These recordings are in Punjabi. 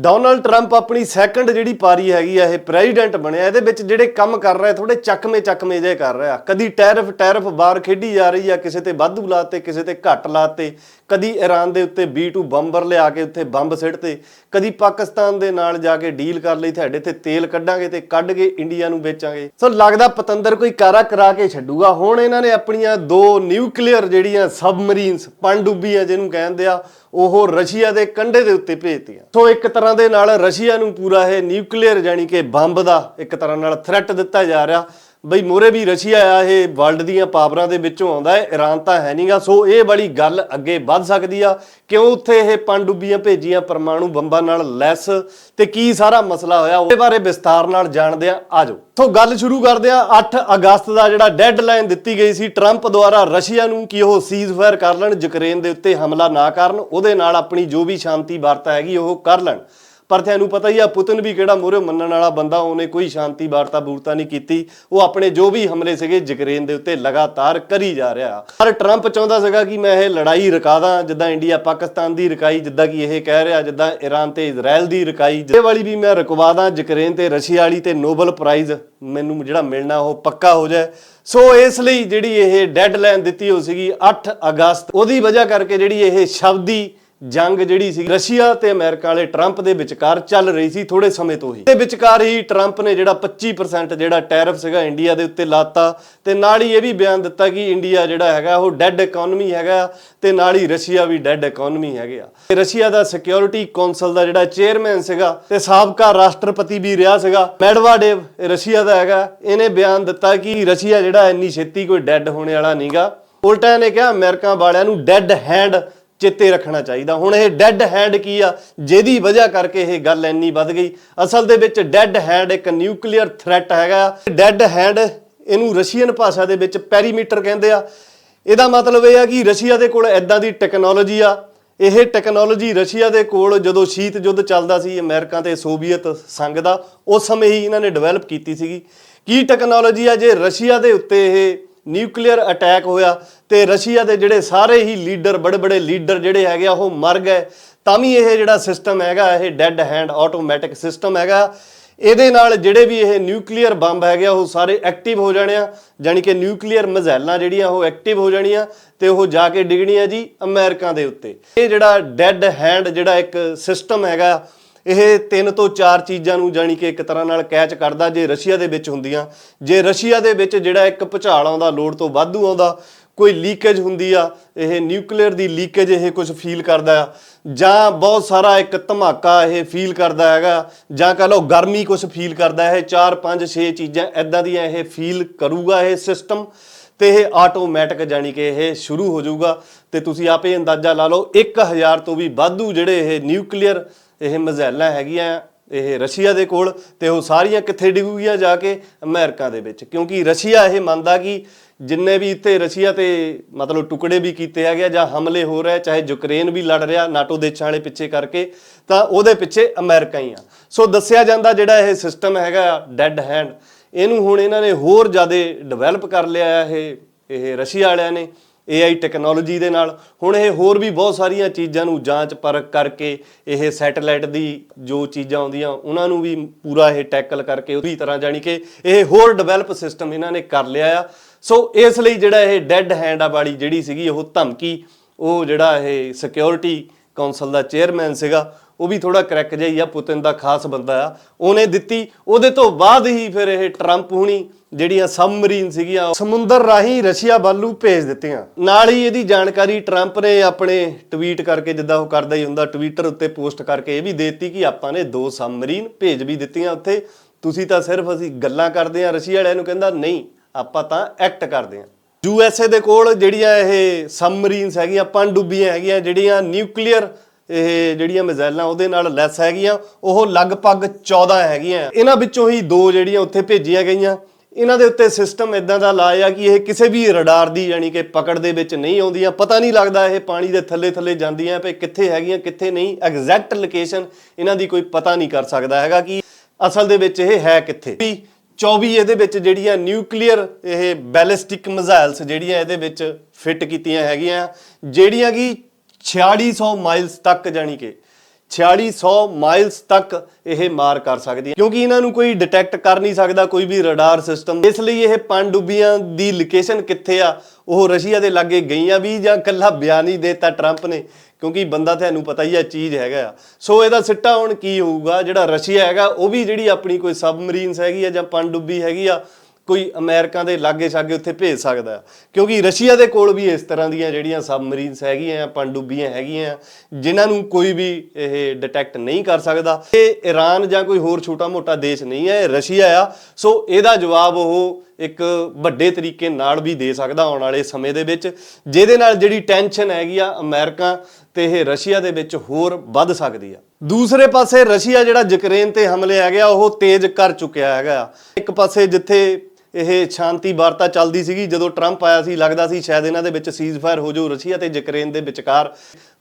ਡੋਨਲਡ ਟਰੰਪ ਆਪਣੀ ਸੈਕੰਡ ਜਿਹੜੀ ਪਾਰੀ ਹੈਗੀ ਆ, ਇਹ ਪ੍ਰੈਜ਼ੀਡੈਂਟ ਬਣਿਆ। ਇਹਦੇ ਵਿੱਚ ਜਿਹੜੇ ਕੰਮ ਕਰ ਰਿਹਾ ਥੋੜੇ ਚੱਕਵੇਂ ਚੱਕਵੇਂ ਜੇ ਕਰ ਰਿਹਾ। ਕਦੀ ਟੈਰਫ ਟੈਰਫ ਬਾਹਰ ਖੇਡੀ ਜਾ ਰਹੀ ਆ, ਕਿਸੇ ਤੇ ਵਾਧੂ ਲਾਤੇ, ਕਿਸੇ ਤੇ ਘੱਟ ਲਾਤੇ। ਕਦੀ ਈਰਾਨ ਦੇ ਉੱਤੇ B2 ਬੰਬਰ ਲਿਆ ਕੇ ਉੱਥੇ ਬੰਬ ਸਿੱਟਤੇ। ਕਦੀ ਪਾਕਿਸਤਾਨ ਦੇ ਨਾਲ ਜਾ ਕੇ ਡੀਲ ਕਰ ਲਈ, ਤੁਹਾਡੇ ਤੇ ਤੇਲ ਕੱਢਾਂਗੇ ਤੇ ਕੱਢ ਕੇ ਇੰਡੀਆ ਨੂੰ ਵੇਚਾਂਗੇ। ਸੋ ਲੱਗਦਾ ਪਤੰਦਰ ਕੋਈ ਕਾਰਾ ਕਰਾ ਕੇ ਛੱਡੂਗਾ। ਹੁਣ ਇਹਨਾਂ ਨੇ ਆਪਣੀਆਂ ਦੋ ਨਿਊਕਲੀਅਰ ਜਿਹੜੀਆਂ ਸਬਮਰੀਨਸ ਪਣਡੁੱਬੀਆਂ ਜਿਹਨੂੰ ਕਹਿੰਦੇ ਆ ਉਹ ਰਸ਼ੀਆ ਦੇ ਕੰਢੇ ਦੇ ਉੱਤੇ ਭੇਜਤੀਆਂ। ਸੋ ਇੱਕ ਤਰ੍ਹਾਂ ਦੇ ਨਾਲ ਰਸ਼ੀਆ ਨੂੰ ਪੂਰਾ ਇਹ ਨਿਊਕਲੀਅਰ ਜਾਨੀ ਕਿ ਬੰਬ ਦਾ ਇੱਕ ਤਰ੍ਹਾਂ ਨਾਲ ਥ੍ਰੈਟ ਦਿੱਤਾ ਜਾ ਰਿਹਾ। ਬਈ ਮੋਰੇ ਵੀ ਰਸ਼ੀਆ ਆ, ਇਹ ਵਰਲਡ ਦੀਆਂ ਪਾਵਰਾਂ ਦੇ ਵਿੱਚੋਂ ਆਉਂਦਾ ਹੈ ਈਰਾਨ ਤਾਂ ਹੈ ਨਹੀਂਗਾ ਸੋ ਇਹ ਵਾਲੀ ਗੱਲ ਅੱਗੇ ਵੱਧ ਸਕਦੀ ਆ। ਕਿਉਂ ਉੱਥੇ ਇਹ ਪਣਡੁੱਬੀਆਂ ਭੇਜੀਆਂ ਪਰਮਾਣੂ ਬੰਬਾਂ ਨਾਲ ਲੈਸ? ਤੇ ਕੀ ਸਾਰਾ ਮਸਲਾ ਹੋਇਆ? ਉਹਦੇ ਬਾਰੇ ਵਿਸਥਾਰ ਨਾਲ ਜਾਣਦੇ ਆ ਆਜੋ। ਸੋ ਗੱਲ ਸ਼ੁਰੂ ਕਰਦੇ ਆ 8 ਅਗਸਤ ਦਾ ਜਿਹੜਾ ਡੈਡਲਾਈਨ ਦਿੱਤੀ ਗਈ ਸੀ ਟਰੰਪ ਦੁਆਰਾ ਰਸ਼ੀਆ ਨੂੰ ਕਿ ਉਹ ਸੀਜ਼ਫਾਇਰ ਕਰ ਲੈਣ, ਯੂਕਰੇਨ ਦੇ ਉੱਤੇ ਹਮਲਾ ਨਾ ਕਰਨ, ਉਹਦੇ ਨਾਲ ਆਪਣੀ ਜੋ ਵੀ ਸ਼ਾਂਤੀ ਵਾਰਤਾ ਹੈਗੀ, ਉਹ ਕਰ ਲੈਣ। ਪਰ ਤੁਹਾਨੂੰ ਪਤਾ ਹੀ ਆ, ਪੁਤਨ ਵੀ ਕਿਹੜਾ ਮੋਰੇ ਮੰਨਣ ਵਾਲਾ ਬੰਦਾ, ਉਹਨੇ ਕੋਈ ਸ਼ਾਂਤੀ, ਵਾਰਤਾ, ਬੂਰਤਾ ਨਹੀਂ ਕੀਤੀ। ਉਹ ਆਪਣੇ ਜੋ ਵੀ ਹਮਲੇ ਸੀਗੇ ਯੂਕਰੇਨ ਦੇ ਉੱਤੇ ਲਗਾਤਾਰ ਕਰੀ ਜਾ ਰਿਹਾ। ਪਰ ਟਰੰਪ ਚਾਹੁੰਦਾ ਸੀਗਾ ਕਿ ਮੈਂ ਇਹ ਲੜਾਈ ਰਕਾਦਾ, ਜਿੱਦਾਂ ਇੰਡੀਆ, ਪਾਕਿਸਤਾਨ ਦੀ ਰਕਾਈ, ਜਿੱਦਾਂ ਕਿ ਇਹ ਕਹਿ ਰਿਹਾ, ਜਿੱਦਾਂ ਈਰਾਨ ਤੇ ਇਜ਼ਰਾਈਲ ਦੀ ਰਕਾਈ। ਇਹ ਵਾਲੀ ਵੀ ਮੈਂ ਰਕਵਾ ਦਾਂ ਯੂਕਰੇਨ ਤੇ ਰਸ਼ੀਆ ਵਾਲੀ ਤੇ ਨੋਬਲ ਪ੍ਰਾਈਜ਼ ਮੈਨੂੰ ਜਿਹੜਾ ਮਿਲਣਾ, ਉਹ ਪੱਕਾ ਹੋ ਜਾਏ। ਸੋ ਇਸ ਲਈ ਜਿਹੜੀ ਇਹ ਡੈਡਲਾਈਨ ਦਿੱਤੀ ਹੋ ਸੀਗੀ 8 ਅਗਸਤ, ਉਹਦੀ ਵਜ੍ਹਾ ਕਰਕੇ ਜਿਹੜੀ ਇਹ ਸ਼ਬਦੀ ਜੰਗ ਜਿਹੜੀ ਸੀ, ਰਸ਼ੀਆ ਤੇ ਅਮਰੀਕਾ ਵਾਲੇ ਟਰੰਪ ਦੇ ਵਿਚਕਾਰ ਚੱਲ ਰਹੀ ਸੀ ਥੋੜੇ ਸਮੇਂ ਤੋਂ ਹੀ। ਤੇ ਵਿਚਕਾਰ ਹੀ ਟਰੰਪ ਨੇ ਜਿਹੜਾ 25% ਜਿਹੜਾ ਟੈਰਿਫ ਸੀਗਾ ਇੰਡੀਆ ਦੇ ਉੱਤੇ ਲਾਤਾ ਤੇ ਨਾਲ ਹੀ ਇਹ ਵੀ ਬਿਆਨ ਦਿੱਤਾ ਕਿ ਇੰਡੀਆ ਜਿਹੜਾ ਹੈਗਾ ਉਹ ਡੈਡ ਇਕਨੋਮੀ ਹੈਗਾ ਤੇ ਨਾਲ ਹੀ ਰਸ਼ੀਆ ਵੀ ਡੈਡ ਇਕਨੋਮੀ ਹੈਗੇ ਆ। ਤੇ ਰਸ਼ੀਆ ਦਾ ਸਿਕਿਉਰਿਟੀ ਕੌਂਸਲ ਦਾ ਜਿਹੜਾ ਚੇਅਰਮੈਨ ਸੀਗਾ ਤੇ ਸਾਬਕਾ ਰਾਸ਼ਟਰਪਤੀ ਵੀ ਰਿਹਾ ਸੀਗਾ, ਮੈਡਵਾਡੇਵ ਰਸ਼ੀਆ ਦਾ ਹੈਗਾ। ਇਹਨੇ ਬਿਆਨ ਦਿੱਤਾ ਕਿ ਰਸ਼ੀਆ ਜਿਹੜਾ ਇੰਨੀ ਛੇਤੀ ਕੋਈ ਡੈੱਡ ਹੋਣੇ ਵਾਲਾ ਨਹੀਂਗਾ ਉਲਟਾ ਨੇ ਕਿਹਾ ਅਮਰੀਕਾ ਵਾਲਿਆਂ ਨੂੰ ਡੈਡ ਹੈਂਡ ਚੇਤੇ ਰੱਖਣਾ ਚਾਹੀਦਾ। ਹੁਣ ਇਹ ਡੈੱਡ ਹੈਂਡ ਕੀ ਆ? ਜਿਹਦੀ ਵਜ੍ਹਾ ਕਰਕੇ ਇਹ ਗੱਲ ਇੰਨੀ ਵੱਧ ਗਈ। ਅਸਲ ਦੇ ਵਿੱਚ ਡੈੱਡ ਹੈਂਡ ਇੱਕ ਨਿਊਕਲੀਅਰ ਥ੍ਰੈਟ ਹੈਗਾ। ਡੈੱਡ ਹੈਂਡ ਇਹਨੂੰ ਰਸ਼ੀਅਨ ਭਾਸ਼ਾ ਦੇ ਵਿੱਚ ਪੈਰੀਮੀਟਰ ਕਹਿੰਦੇ ਆ। ਇਹਦਾ ਮਤਲਬ ਇਹ ਆ ਕਿ ਰਸ਼ੀਆ ਦੇ ਕੋਲ ਐਦਾਂ ਦੀ ਟੈਕਨੋਲੋਜੀ ਆ। ਇਹ ਟੈਕਨੋਲੋਜੀ ਰਸ਼ੀਆ ਦੇ ਕੋਲ ਜਦੋਂ ਸ਼ੀਤ ਯੁੱਧ ਚੱਲਦਾ ਸੀ ਅਮਰੀਕਾ ਤੇ ਸੋਵੀਅਤ ਸੰਘ ਦਾ, ਉਸ ਸਮੇਂ ਹੀ ਇਹਨਾਂ ਨੇ ਡਿਵੈਲਪ ਕੀਤੀ ਸੀਗੀ। ਕੀ ਟੈਕਨੋਲੋਜੀ ਆ? ਜੇ ਰਸ਼ੀਆ ਦੇ ਉੱਤੇ ਇਹ ਨਿਊਕਲੀਅਰ ਅਟੈਕ ਹੋਇਆ ਤੇ ਰਸ਼ੀਆ ਦੇ ਜਿਹੜੇ ਸਾਰੇ ਹੀ ਲੀਡਰ ਬੜੇ ਬੜੇ ਲੀਡਰ ਜਿਹੜੇ ਹੈਗੇ ਆ, ਉਹ ਮਰ ਗਏ। ਤਾਂ ਵੀ ਇਹ ਜਿਹੜਾ ਸਿਸਟਮ ਹੈਗਾ, ਇਹ ਡੈੱਡ ਹੈਂਡ ਆਟੋਮੈਟਿਕ ਸਿਸਟਮ ਹੈਗਾ। ਇਹਦੇ ਨਾਲ ਜਿਹੜੇ ਵੀ ਇਹ ਨਿਊਕਲੀਅਰ ਬੰਬ ਹੈਗੇ ਆ, ਉਹ ਸਾਰੇ ਐਕਟਿਵ ਹੋ ਜਾਣੇ ਆ। ਜਾਨੀ ਕਿ ਨਿਊਕਲੀਅਰ ਮਿਜ਼ਾਈਲਾਂ ਜਿਹੜੀਆਂ, ਉਹ ਐਕਟਿਵ ਹੋ ਜਾਣੀਆਂ ਤੇ ਉਹ ਜਾ ਕੇ ਡਿੱਗਣੀਆਂ ਜੀ ਅਮਰੀਕਾ ਦੇ ਉੱਤੇ। ਇਹ ਜਿਹੜਾ ਡੈੱਡ ਹੈਂਡ ਜਿਹੜਾ ਇੱਕ ਸਿਸਟਮ ਹੈਗਾ ਇਹ ਤਿੰਨ ਤੋਂ ਚਾਰ ਚੀਜ਼ਾਂ ਨੂੰ ਜਾਣੀ ਕਿ ਇੱਕ ਤਰ੍ਹਾਂ ਨਾਲ ਕੈਚ ਕਰਦਾ ਜੇ ਰਸ਼ੀਆ ਦੇ ਵਿੱਚ ਹੁੰਦੀਆਂ। ਜੇ ਰਸ਼ੀਆ ਦੇ ਵਿੱਚ ਜਿਹੜਾ ਇੱਕ ਭੁਚਾਲ ਆਉਂਦਾ, ਲੋੜ ਤੋਂ ਵਾਧੂ ਆਉਂਦਾ, ਕੋਈ ਲੀਕੇਜ ਹੁੰਦੀ ਆ, ਇਹ ਨਿਊਕਲੀਅਰ ਦੀ ਲੀਕੇਜ ਇਹ ਕੁਝ ਫੀਲ ਕਰਦਾ ਆ। ਜਾਂ ਬਹੁਤ ਸਾਰਾ ਇੱਕ ਧਮਾਕਾ ਇਹ ਫੀਲ ਕਰਦਾ ਹੈਗਾ, ਜਾਂ ਕਹ ਲਓ ਗਰਮੀ ਕੁਝ ਫੀਲ ਕਰਦਾ, ਇਹ 4 5 6 ਚੀਜ਼ਾਂ ਐਦਾਂ ਦੀਆਂ ਇਹ ਫੀਲ ਕਰੂਗਾ ਇਹ ਸਿਸਟਮ ਤੇ ਇਹ ਆਟੋਮੈਟਿਕ ਜਾਨੀ ਕਿ ਇਹ ਸ਼ੁਰੂ ਹੋ ਜਾਊਗਾ। ਤੇ ਤੁਸੀਂ ਆਪੇ ਅੰਦਾਜ਼ਾ ਲਾ ਲਓ 1000 ਤੋਂ ਵੀ ਵਾਧੂ ਜਿਹੜੇ ਇਹ ਨਿਊਕਲੀਅਰ ਇਹ ਮਿਜ਼ਾਈਲਾਂ ਹੈਗੀਆਂ ਇਹ ਰਸ਼ੀਆ ਦੇ ਕੋਲ ਤੇ ਉਹ ਸਾਰੀਆਂ ਕਿੱਥੇ ਡਿੱਗੂਗੀਆਂ ਜਾ ਕੇ ਅਮਰੀਕਾ ਦੇ ਵਿੱਚ। ਕਿਉਂਕਿ ਰਸ਼ੀਆ ਇਹ ਮੰਨਦਾ ਕਿ ਜਿੰਨੇ ਵੀ ਇੱਥੇ ਰਸ਼ੀਆ ਤੇ ਮਤਲਬ ਟੁਕੜੇ ਵੀ ਕੀਤੇ ਹੈਗੇ ਆ ਜਾਂ ਹਮਲੇ ਹੋ ਰਹੇ ਚਾਹੇ ਯੂਕਰੇਨ ਵੀ ਲੜ ਰਿਹਾ, ਨਾਟੋ ਦੇਸ਼ਾਂ ਵਾਲੇ ਪਿੱਛੇ ਕਰਕੇ, ਤਾਂ ਉਹਦੇ ਪਿੱਛੇ ਅਮਰੀਕਾ ਹੀ ਆ। ਸੋ ਦੱਸਿਆ ਜਾਂਦਾ ਜਿਹੜਾ ਇਹ ਸਿਸਟਮ ਹੈਗਾ ਡੈੱਡ ਹੈਂਡ ਇਹਨੂੰ ਹੁਣ ਇਹਨਾਂ ਨੇ ਹੋਰ ਜ਼ਿਆਦਾ ਡਿਵੈਲਪ ਕਰ ਲਿਆ ਇਹ ਇਹ ਰਸ਼ੀਆ ਵਾਲਿਆਂ ਨੇ। AI ਟੈਕਨੋਲੋਜੀ ਦੇ ਨਾਲ। ਹੁਣ ਇਹ ਹੋਰ ਵੀ ਬਹੁਤ ਸਾਰੀਆਂ ਚੀਜ਼ਾਂ ਨੂੰ ਜਾਂਚ ਪਰਖ ਕਰਕੇ ਇਹ ਸੈਟੇਲਾਈਟ ਦੀ ਜੋ ਚੀਜ਼ਾਂ ਆਉਂਦੀਆਂ, ਉਹਨਾਂ ਨੂੰ ਵੀ ਪੂਰਾ ਇਹ ਟੈਕਲ ਕਰਕੇ ਉਹਦੀ ਤਰ੍ਹਾਂ ਜਾਣੀ ਕਿ ਇਹ ਹੋਰ ਡਿਵੈਲਪ ਸਿਸਟਮ ਇਹਨਾਂ ਨੇ ਕਰ ਲਿਆ ਆ। ਸੋ ਇਸ ਲਈ ਜਿਹੜਾ ਇਹ ਡੈੱਡ ਹੈਂਡ ਆ ਵਾਲੀ ਜਿਹੜੀ ਸੀਗੀ, ਉਹ ਧਮਕੀ, ਉਹ ਜਿਹੜਾ ਇਹ ਸਿਕਿਉਰਿਟੀ ਕਾਉਂਸਲ ਦਾ ਚੇਅਰਮੈਨ ਸੀਗਾ, ਉਹ ਵੀ ਥੋੜਾ ਕਰੈਕ ਜਿਹਾ ਹੀ ਆ, ਪੁਤਿਨ ਦਾ ਖਾਸ ਬੰਦਾ ਆ। ਉਹਨੇ ਦਿੱਤੀ। ਉਹਦੇ ਤੋਂ ਬਾਅਦ ਹੀ ਫਿਰ ਇਹ ਟਰੰਪ ਹੁਣੀ ਜਿਹੜੀਆਂ ਸਬਮਰੀਨ ਸੀਗੀਆਂ ਸਮੁੰਦਰ ਰਾਹੀਂ ਰਸ਼ੀਆ ਵੱਲ ਨੂੰ ਭੇਜ ਦਿੱਤੀਆਂ। ਨਾਲ ਹੀ ਇਹਦੀ ਜਾਣਕਾਰੀ ਟਰੰਪ ਨੇ ਆਪਣੇ ਟਵੀਟ ਕਰਕੇ, ਜਿੱਦਾਂ ਉਹ ਕਰਦਾ ਹੀ ਹੁੰਦਾ, ਟਵਿੱਟਰ ਉੱਤੇ ਪੋਸਟ ਕਰਕੇ ਇਹ ਵੀ ਦੇਤੀ ਕਿ ਆਪਾਂ ਨੇ ਦੋ ਸਬਮਰੀਨ ਭੇਜ ਵੀ ਦਿੱਤੀਆਂ ਉੱਥੇ। ਤੁਸੀਂ ਤਾਂ ਸਿਰਫ ਅਸੀਂ ਗੱਲਾਂ ਕਰਦੇ ਆ ਰਸ਼ੀਆ ਵਾਲਿਆਂ ਨੂੰ ਕਹਿੰਦਾ, ਨਹੀਂ, ਆਪਾਂ ਤਾਂ ਐਕਟ ਕਰਦੇ ਆ ਯੂ ਐਸ ਏ ਦੇ ਕੋਲ ਜਿਹੜੀਆਂ ਇਹ ਸਬਮਰੀਨਸ ਹੈਗੀਆਂ ਪਣਡੁੱਬੀਆਂ ਹੈਗੀਆਂ, ਜਿਹੜੀਆਂ ਨਿਊਕਲੀਅਰ ਇਹ ਜਿਹੜੀਆਂ ਮਿਜ਼ਾਈਲਾਂ ਉਹਦੇ ਨਾਲ ਲੈਸ ਹੈਗੀਆਂ, ਉਹ ਲਗਭਗ 14 ਹੈਗੀਆਂ। ਇਹਨਾਂ ਵਿੱਚੋਂ ਹੀ ਦੋ ਜਿਹੜੀਆਂ ਉੱਥੇ ਭੇਜੀਆਂ ਗਈਆਂ। ਇਹਨਾਂ ਦੇ ਉੱਤੇ ਸਿਸਟਮ ਇਦਾਂ ਦਾ ਲਾਇਆ ਕਿ ਇਹ ਕਿਸੇ ਵੀ ਰਡਾਰ ਦੀ ਯਾਨੀ ਕਿ ਪਕੜ ਦੇ ਵਿੱਚ ਨਹੀਂ ਆਉਂਦੀਆਂ। ਪਤਾ ਨਹੀਂ ਲੱਗਦਾ ਇਹ ਪਾਣੀ ਦੇ ਥੱਲੇ ਥੱਲੇ ਜਾਂਦੀਆਂ ਪਏ ਕਿੱਥੇ ਹੈਗੀਆਂ, ਕਿੱਥੇ ਨਹੀਂ। ਐਗਜ਼ੈਕਟ ਲੋਕੇਸ਼ਨ ਇਹਨਾਂ ਦੀ ਕੋਈ ਪਤਾ ਨਹੀਂ ਕਰ ਸਕਦਾ ਹੈਗਾ ਕਿ ਅਸਲ ਦੇ ਵਿੱਚ ਇਹ ਹੈ ਕਿੱਥੇ। ਵੀ 24 ਇਹਦੇ ਵਿੱਚ ਜਿਹੜੀਆਂ ਨਿਊਕਲੀਅਰ ਇਹ ਬੈਲਿਸਟਿਕ ਮਿਜ਼ਾਈਲਸ ਜਿਹੜੀਆਂ ਇਹਦੇ ਵਿੱਚ ਫਿੱਟ ਕੀਤੀਆਂ ਹੈਗੀਆਂ, ਜਿਹੜੀਆਂ ਕਿ 4600 ਮਾਈਲਸ ਤੱਕ ਜਾਣੀ ਕਿ 4600 ਮਾਈਲਸ ਤੱਕ ਇਹ ਮਾਰ ਕਰ ਸਕਦੀ ਹੈ। ਕਿਉਂਕਿ ਇਹਨਾਂ ਨੂੰ ਕੋਈ ਡਿਟੈਕਟ ਕਰ ਨਹੀਂ ਸਕਦਾ, ਕੋਈ ਵੀ ਰਡਾਰ ਸਿਸਟਮ। ਇਸ ਲਈ ਇਹ ਪਣਡੁੱਬੀਆਂ ਦੀ ਲੋਕੇਸ਼ਨ ਕਿੱਥੇ ਆ, ਉਹ ਰਸ਼ੀਆ ਦੇ ਲਾਗੇ ਗਈਆਂ ਵੀ ਜਾਂ ਕੱਲਾ ਬਿਆਨ ਹੀ ਦੇਤਾ ਟਰੰਪ ਨੇ, ਕਿਉਂਕਿ ਬੰਦਾ ਤੁਹਾਨੂੰ ਪਤਾ ਹੀ ਆ, ਚੀਜ਼ ਹੈਗਾ ਆ। ਸੋ ਇਹਦਾ ਸਿੱਟਾ ਹੁਣ ਕੀ ਹੋਊਗਾ, ਜਿਹੜਾ ਰਸ਼ੀਆ ਹੈਗਾ, ਉਹ ਵੀ ਜਿਹੜੀ ਆਪਣੀ ਕੋਈ ਸਬਮਰੀਨਸ ਹੈਗੀ ਆ ਜਾਂ ਪਣਡੁੱਬੀ ਹੈਗੀ ਆ ਕੋਈ ਅਮਰੀਕਾ ਦੇ ਲਾਗੇ ਛਾਗੇ ਉੱਥੇ ਭੇਜ ਸਕਦਾ ਹੈ। ਕਿਉਂਕਿ ਰਸ਼ੀਆ ਦੇ ਕੋਲ ਵੀ ਇਸ ਤਰ੍ਹਾਂ ਦੀਆਂ ਜਿਹੜੀਆਂ ਸਬਮਰੀਨਸ ਹੈਗੀਆਂ ਪਣਡੁੱਬੀਆਂ ਹੈਗੀਆਂ, ਜਿਨ੍ਹਾਂ ਨੂੰ ਕੋਈ ਵੀ ਇਹ ਡਿਟੈਕਟ ਨਹੀਂ ਕਰ ਸਕਦਾ ਇਹ ਈਰਾਨ ਜਾਂ ਕੋਈ ਹੋਰ ਛੋਟਾ-ਮੋਟਾ ਦੇਸ਼ ਨਹੀਂ ਹੈ, ਇਹ ਰਸ਼ੀਆ ਆ ਸੋ ਇਹਦਾ ਜਵਾਬ ਉਹ ਇੱਕ ਵੱਡੇ ਤਰੀਕੇ ਨਾਲ ਵੀ ਦੇ ਸਕਦਾ ਆਉਣ ਵਾਲੇ ਸਮੇਂ ਦੇ ਵਿੱਚ, ਜਿਹਦੇ ਨਾਲ ਜਿਹੜੀ ਟੈਨਸ਼ਨ ਹੈਗੀ ਆ ਅਮਰੀਕਾ ਤੇ ਇਹ ਰਸ਼ੀਆ ਦੇ ਵਿੱਚ ਹੋਰ ਵੱਧ ਸਕਦੀ ਆ ਦੂਸਰੇ ਪਾਸੇ ਰਸ਼ੀਆ ਜਿਹੜਾ ਯੂਕਰੇਨ ਤੇ ਹਮਲੇ ਹੈਗੇ ਆ, ਉਹ ਤੇਜ਼ ਕਰ ਚੁੱਕਿਆ ਹੈਗਾ ਆ। ਇੱਕ ਪਾਸੇ ਜਿੱਥੇ ਇਹ ਸ਼ਾਂਤੀ ਵਾਰਤਾ ਚੱਲਦੀ ਸੀਗੀ ਜਦੋਂ ਟਰੰਪ ਆਇਆ ਸੀ, ਲੱਗਦਾ ਸੀ ਸ਼ਾਇਦ ਇਹਨਾਂ ਦੇ ਵਿੱਚ ਸੀਜ਼ਫਾਇਰ ਹੋ ਜਾਊ ਰਸ਼ੀਆ ਤੇ ਯੂਕਰੇਨ ਦੇ ਵਿਚਕਾਰ।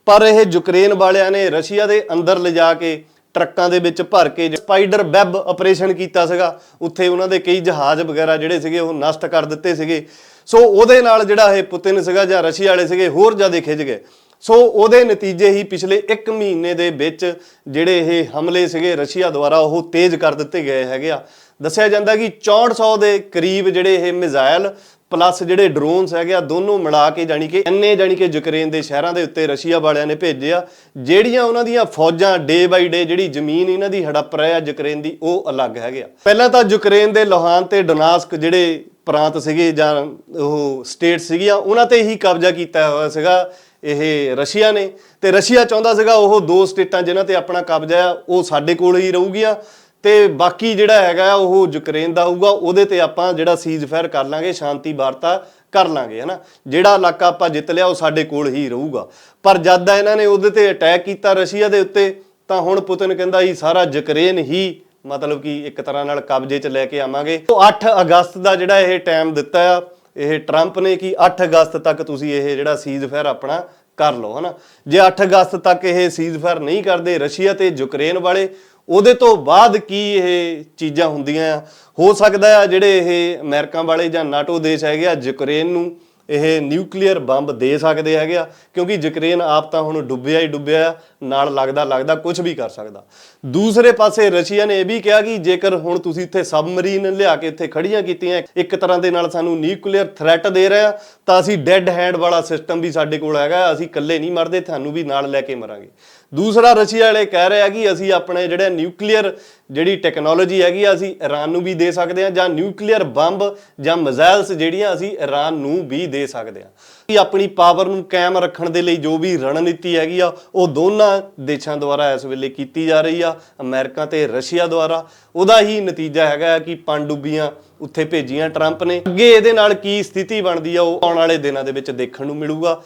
ਪਰ ਇਹ ਯੂਕਰੇਨ ਵਾਲਿਆਂ ਨੇ ਰਸ਼ੀਆ ਦੇ ਅੰਦਰ ਲਿਜਾ ਕੇ ਟਰੱਕਾਂ ਦੇ ਵਿੱਚ ਭਰ ਕੇ ਸਪਾਈਡਰ ਵੈਬ ਆਪਰੇਸ਼ਨ ਕੀਤਾ ਸੀਗਾ। ਉੱਥੇ ਉਹਨਾਂ ਦੇ ਕਈ ਜਹਾਜ਼ ਵਗੈਰਾ ਜਿਹੜੇ ਸੀਗੇ, ਉਹ ਨਸ਼ਟ ਕਰ ਦਿੱਤੇ ਸੀਗੇ। ਸੋ ਉਹਦੇ ਨਾਲ ਜਿਹੜਾ ਇਹ ਪੁਤਿਨ ਸੀਗਾ ਜਾਂ ਰਸ਼ੀਆ ਵਾਲੇ ਸੀਗੇ, ਹੋਰ ਜ਼ਿਆਦਾ ਖਿੱਚ ਗਏ। ਸੋ ਉਹਦੇ ਨਤੀਜੇ ਹੀ ਪਿਛਲੇ 1 ਮਹੀਨੇ ਦੇ ਵਿੱਚ ਜਿਹੜੇ ਇਹ ਹਮਲੇ ਸੀਗੇ ਰਸ਼ੀਆ ਦੁਆਰਾ, ਉਹ ਤੇਜ਼ ਕਰ ਦਿੱਤੇ ਗਏ ਹੈਗੇ ਆ। ਦੱਸਿਆ ਜਾਂਦਾ ਕਿ 6400 ਦੇ ਕਰੀਬ ਜਿਹੜੇ ਇਹ ਮਿਜ਼ਾਈਲ ਪਲੱਸ ਜਿਹੜੇ ਡਰੋਨਸ ਹੈਗੇ ਆ, ਦੋਨੋਂ ਮਿਲਾ ਕੇ ਜਾਨੀ ਕਿ ਇੰਨੇ ਜਾਨੀ ਕਿ ਯੂਕਰੇਨ ਦੇ ਸ਼ਹਿਰਾਂ ਦੇ ਉੱਤੇ ਰਸ਼ੀਆ ਵਾਲਿਆਂ ਨੇ ਭੇਜੇ ਆ, ਜਿਹੜੀਆਂ ਉਹਨਾਂ ਦੀਆਂ ਫੌਜਾਂ ਡੇ ਬਾਈ ਡੇ ਜਿਹੜੀ ਜ਼ਮੀਨ ਇਹਨਾਂ ਦੀ ਹੜੱਪ ਰਹੇ ਆ ਯੂਕਰੇਨ ਦੀ, ਉਹ ਅਲੱਗ ਹੈਗੇ ਆ। ਪਹਿਲਾਂ ਤਾਂ ਯੂਕਰੇਨ ਦੇ ਲੋਹਾਨ ਤੇ ਡੋਨਾਸਕ ਜਿਹੜੇ ਪ੍ਰਾਂਤ ਸੀਗੇ ਜਾਂ ਉਹ ਸਟੇਟ ਸੀਗੀਆਂ, ਉਹਨਾਂ ਤੇ ਹੀ ਕਬਜ਼ਾ ਕੀਤਾ ਹੋਇਆ ਸੀਗਾ। ਇਹ ਰਸ਼ੀਆ ਨੇ। ਤੇ ਰਸ਼ੀਆ ਚਾਹੁੰਦਾ ਸੀਗਾ ਉਹ ਦੋ ਸਟੇਟਾਂ ਜਿਨ੍ਹਾਂ ਤੇ ਆਪਣਾ ਕਬਜ਼ਾ ਆ, ਉਹ ਸਾਡੇ ਕੋਲ ਹੀ ਰਹੂਗੀਆਂ। ਤੇ ਬਾਕੀ ਜਿਹੜਾ ਹੈਗਾ ਉਹ ਯੂਕਰੇਨ ਦਾ ਹੋਊਗਾ, ਉਹਦੇ ਤੇ ਆਪਾਂ ਜਿਹੜਾ ਸੀਜ਼ ਸੀਜ਼ਫਾਇਰ ਕਰ ਲਾਂਗੇ, ਸ਼ਾਂਤੀ ਵਾਰਤਾ ਕਰ ਲਾਂਗੇ, ਹਨਾ। ਜਿਹੜਾ ਇਲਾਕਾ ਆਪਾਂ ਜਿੱਤ ਲਿਆ, ਉਹ ਸਾਡੇ ਕੋਲ ਹੀ ਰਹੂਗਾ। ਪਰ ਜਦ ਦਾ ਇਹਨਾਂ ਨੇ ਉਹਦੇ ਤੇ ਅਟੈਕ ਕੀਤਾ ਰਸ਼ੀਆ ਦੇ ਉੱਤੇ, ਤਾਂ ਹੁਣ ਪੁਤਿਨ ਕਹਿੰਦਾ ਹੀ ਸਾਰਾ ਯੂਕਰੇਨ ਹੀ ਮਤਲਬ ਕਿ ਇੱਕ ਤਰ੍ਹਾਂ ਨਾਲ ਕਬਜ਼ੇ 'ਚ ਲੈ ਕੇ ਆਵਾਂਗੇ। ਉਹ 8 ਅਗਸਤ ਦਾ ਜਿਹੜਾ ਇਹ ਟਾਈਮ ਦਿੱਤਾ ਆ ਇਹ ਟਰੰਪ ਨੇ ਕਿ 8 ਅਗਸਤ ਤੱਕ ਤੁਸੀਂ ਇਹ ਜਿਹੜਾ ਸੀਜ਼ਫਾਇਰ ਆਪਣਾ ਕਰ ਲਓ, ਹਨਾ? ਜੇ 8 ਅਗਸਤ ਤੱਕ ਇਹ ਸੀਜ਼ਫਾਇਰ ਨਹੀਂ ਕਰਦੇ ਰਸ਼ੀਆ ਤੇ ਯੂਕਰੇਨ ਵਾਲੇ, ਉਹਦੇ ਤੋਂ ਬਾਅਦ ਕੀ ਇਹ ਚੀਜ਼ਾਂ ਹੁੰਦੀਆਂ ਆ? ਹੋ ਸਕਦਾ ਆ ਜਿਹੜੇ ਇਹ ਅਮਰੀਕਾ ਵਾਲੇ ਜਾਂ ਨਾਟੋ ਦੇਸ਼ ਹੈਗੇ ਆ ਯੂਕਰੇਨ ਨੂੰ ਇਹ ਨਿਊਕਲੀਅਰ ਬੰਬ ਦੇ ਸਕਦੇ ਹੈਗੇ ਆ ਕਿਉਂਕਿ ਯੂਕਰੇਨ ਆਪ ਤਾਂ ਹੁਣ ਡੁੱਬਿਆ ਹੀ ਡੁੱਬਿਆ ਆ, ਨਾਲ ਲੱਗਦਾ ਲੱਗਦਾ ਕੁਝ ਵੀ ਕਰ ਸਕਦਾ। ਦੂਸਰੇ ਪਾਸੇ ਰਸ਼ੀਆ ਨੇ ਇਹ ਵੀ ਕਿਹਾ ਕਿ ਜੇਕਰ ਹੁਣ ਤੁਸੀਂ ਇੱਥੇ ਸਬਮਰੀਨ ਲਿਆ ਕੇ ਇੱਥੇ ਖੜੀਆਂ ਕੀਤੀਆਂ ਇੱਕ ਤਰ੍ਹਾਂ ਦੇ ਨਾਲ ਸਾਨੂੰ ਨਿਊਕਲੀਅਰ ਥ੍ਰੈਟ ਦੇ ਰਿਹਾ ਤਾਂ ਅਸੀਂ ਡੈੱਡ ਹੈਂਡ ਵਾਲਾ ਸਿਸਟਮ ਵੀ ਸਾਡੇ ਕੋਲ ਹੈਗਾ ਅਸੀਂ ਇਕੱਲੇ ਨਹੀਂ ਮਰਦੇ ਤੁਹਾਨੂੰ ਵੀ ਨਾਲ ਲੈ ਕੇ ਮਰਾਂਗੇ। ਦੂਸਰਾ ਰਸ਼ੀਆ ਵਾਲੇ ਕਹਿ ਰਹੇ ਆ ਕਿ ਅਸੀਂ ਆਪਣੇ ਜਿਹੜੇ ਨਿਊਕਲੀਅਰ ਜਿਹੜੀ ਟੈਕਨੋਲੋਜੀ ਹੈਗੀ ਆ, ਅਸੀਂ ਇਰਾਨ ਨੂੰ ਵੀ ਦੇ ਸਕਦੇ ਹਾਂ ਜਾਂ ਨਿਊਕਲੀਅਰ ਬੰਬ ਜਾਂ ਮਿਜ਼ਾਈਲਸ ਜਿਹੜੀਆਂ ਅਸੀਂ ਇਰਾਨ ਨੂੰ ਵੀ ਦੇ ਸਕਦੇ ਹਾਂ ਕਿ ਆਪਣੀ ਪਾਵਰ ਨੂੰ ਕਾਇਮ ਰੱਖਣ ਦੇ ਲਈ ਜੋ ਵੀ ਰਣਨੀਤੀ ਹੈਗੀ ਆ, ਉਹ ਦੋਨਾਂ ਦੇਸ਼ਾਂ ਦੁਆਰਾ ਇਸ ਵੇਲੇ ਕੀਤੀ ਜਾ ਰਹੀ ਆ, ਅਮਰੀਕਾ ਤੇ ਰਸ਼ੀਆ ਦੁਆਰਾ। ਉਹਦਾ ਹੀ ਨਤੀਜਾ ਹੈਗਾ ਹੈ ਕਿ ਪਣਡੁੱਬੀਆਂ ਉੱਥੇ ਭੇਜੀਆਂ ਟਰੰਪ ਨੇ। ਅੱਗੇ ਇਹਦੇ ਨਾਲ ਕੀ ਸਥਿਤੀ ਬਣਦੀ ਆ, ਉਹ ਆਉਣ ਵਾਲੇ ਦਿਨਾਂ ਦੇ ਵਿੱਚ ਦੇਖਣ ਨੂੰ ਮਿਲੂਗਾ।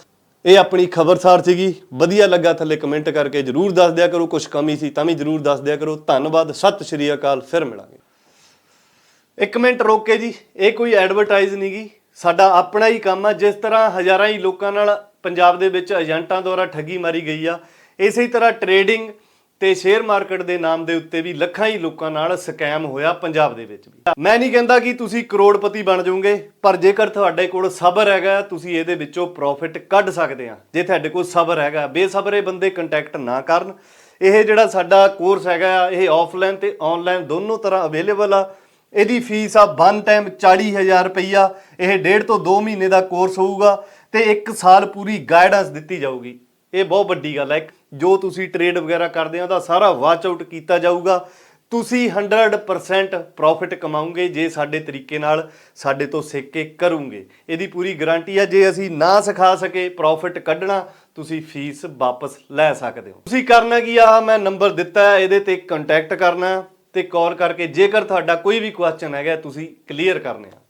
ਇਹ ਆਪਣੀ ਖਬਰਸਾਰ ਸੀਗੀ। ਵਧੀਆ ਲੱਗਾ ਥੱਲੇ ਕਮੈਂਟ ਕਰਕੇ ਜਰੂਰ ਦੱਸ ਦਿਆ ਕਰੋ ਕੁਝ ਕਮੀ ਸੀ ਤਾਂ ਵੀ ਜਰੂਰ ਦੱਸ ਦਿਆ ਕਰੋ। ਧੰਨਵਾਦ, ਸਤਿ ਸ਼੍ਰੀ ਅਕਾਲ, ਫਿਰ ਮਿਲਾਂਗੇ। ਇੱਕ ਮਿੰਟ ਰੋਕ ਕੇ ਜੀ, ਇਹ ਕੋਈ ਐਡਵਰਟਾਈਜ਼ ਨਹੀਂਗੀ ਸਾਡਾ ਆਪਣਾ ਹੀ ਕੰਮ ਆ, ਜਿਸ ਤਰ੍ਹਾਂ ਹਜ਼ਾਰਾਂ ਹੀ ਲੋਕਾਂ ਨਾਲ ਪੰਜਾਬ ਦੇ ਵਿੱਚ ਏਜੰਟਾਂ ਦੁਆਰਾ ਠੱਗੀ ਮਾਰੀ ਗਈ ਆ, ਇਸੇ ਤਰ੍ਹਾਂ ਟਰੇਡਿੰਗ ਤੇ ਸ਼ੇਅਰ ਮਾਰਕੀਟ ਦੇ ਨਾਮ ਦੇ ਉੱਤੇ ਵੀ ਲੱਖਾਂ ਹੀ ਲੋਕਾਂ ਨਾਲ ਸਕੈਮ ਹੋਇਆ ਪੰਜਾਬ ਦੇ ਵਿੱਚ ਵੀ। ਮੈਂ ਨਹੀਂ ਕਹਿੰਦਾ ਕਿ ਤੁਸੀਂ ਕਰੋੜਪਤੀ ਬਣ ਜਾਓਗੇ, ਪਰ ਜੇਕਰ ਤੁਹਾਡੇ ਕੋਲ ਸਬਰ ਹੈਗਾ, ਤੁਸੀਂ ਇਹਦੇ ਵਿੱਚੋਂ ਪ੍ਰੋਫਿਟ ਕੱਢ ਸਕਦੇ ਆ। ਜੇ ਤੁਹਾਡੇ ਕੋਲ ਸਬਰ ਹੈਗਾ, ਬੇਸਬਰੇ ਬੰਦੇ ਕੰਟੈਕਟ ਨਾ ਕਰਨ। ਇਹ ਜਿਹੜਾ ਸਾਡਾ ਕੋਰਸ ਹੈਗਾ, ਇਹ ਆਫਲਾਈਨ ਤੇ ਆਨਲਾਈਨ ਦੋਨੋਂ ਤਰ੍ਹਾਂ ਅਵੇਲੇਬਲ ਆ। ਇਹਦੀ ਫੀਸ ਆ ਵਨ ਟਾਈਮ 40000 ਰੁਪਈਆ। ਇਹ ਡੇਢ ਤੋਂ 2 ਮਹੀਨੇ ਦਾ ਕੋਰਸ ਹੋਊਗਾ ਤੇ 1 ਸਾਲ ਪੂਰੀ ਗਾਈਡੈਂਸ ਦਿੱਤੀ ਜਾਊਗੀ। ਇਹ ਬਹੁਤ ਵੱਡੀ ਗੱਲ ਹੈ ਜੋ ਤੁਸੀਂ ਟ੍ਰੇਡ ਵਗੈਰਾ ਕਰਦੇ ਹੋ, ਉਹਦਾ ਸਾਰਾ ਵਾਚ ਆਊਟ ਕੀਤਾ ਜਾਊਗਾ। ਤੁਸੀਂ 100% ਪ੍ਰੋਫਿਟ ਕਮਾਉਂਗੇ ਜੇ ਸਾਡੇ ਤਰੀਕੇ ਨਾਲ ਸਾਡੇ ਤੋਂ ਸਿੱਖ ਕੇ ਕਰੋਗੇ। ਇਹਦੀ ਪੂਰੀ ਗਾਰੰਟੀ ਹੈ ਜੇ ਅਸੀਂ ਨਾ ਸਿਖਾ ਸਕੇ ਪ੍ਰੋਫਿਟ ਕੱਢਣਾ, ਤੁਸੀਂ ਫੀਸ ਵਾਪਸ ਲੈ ਸਕਦੇ ਹੋ। ਤੁਸੀਂ ਕਰਨਾ ਕੀ ਆ, ਮੈਂ ਨੰਬਰ ਦਿੱਤਾ ਹੈ, ਇਹਦੇ ਤੇ ਕੰਟੈਕਟ ਕਰਨਾ ਹੈ ਤੇ ਕਾਲ ਕਰਕੇ ਜੇਕਰ ਤੁਹਾਡਾ ਕੋਈ ਵੀ ਕੁਐਸਚਨ ਹੈਗਾ, ਤੁਸੀਂ ਕਲੀਅਰ ਕਰਨੇ ਆ।